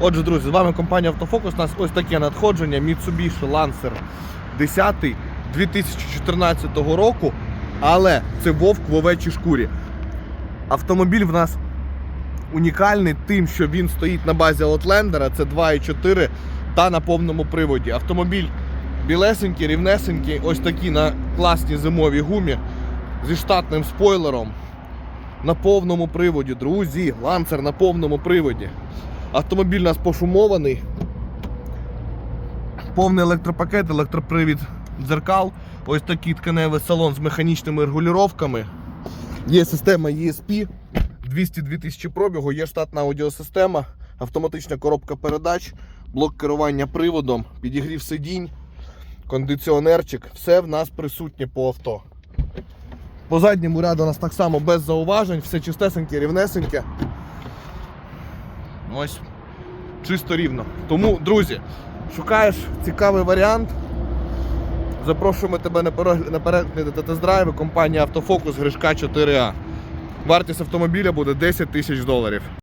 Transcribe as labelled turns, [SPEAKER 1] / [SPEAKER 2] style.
[SPEAKER 1] Отже, друзі, з вами компанія Автофокус. У нас ось таке надходження Mitsubishi Lancer 10 2014 року, але це вовк в овечій шкурі. Автомобіль в нас унікальний тим, що він стоїть на базі Outlander, це 2.4 та на повному приводі. Автомобіль білесенький, рівнесенький, ось такий на класній зимовій гумі зі штатним спойлером. На повному приводі, друзі, ланцер на повному приводі. Автомобіль у нас пошумований. Повний електропакет, електропривід дзеркал. Ось такий тканевий салон з механічними регулюваннями. Є система ESP, 202 тисячі пробігу, є штатна аудіосистема, автоматична коробка передач, блок керування приводом, підігрів сидінь, кондиціонерчик. Все в нас присутнє по авто. По задньому ряду у нас так само без зауважень, все чистесеньке, рівнесеньке. Ось чисто рівно. Тому, друзі, шукаєш цікавий варіант. Запрошуємо тебе на перегляд та тест-драйви компанія Автофокус Гришка 4А. Вартість автомобіля буде 10 тисяч доларів.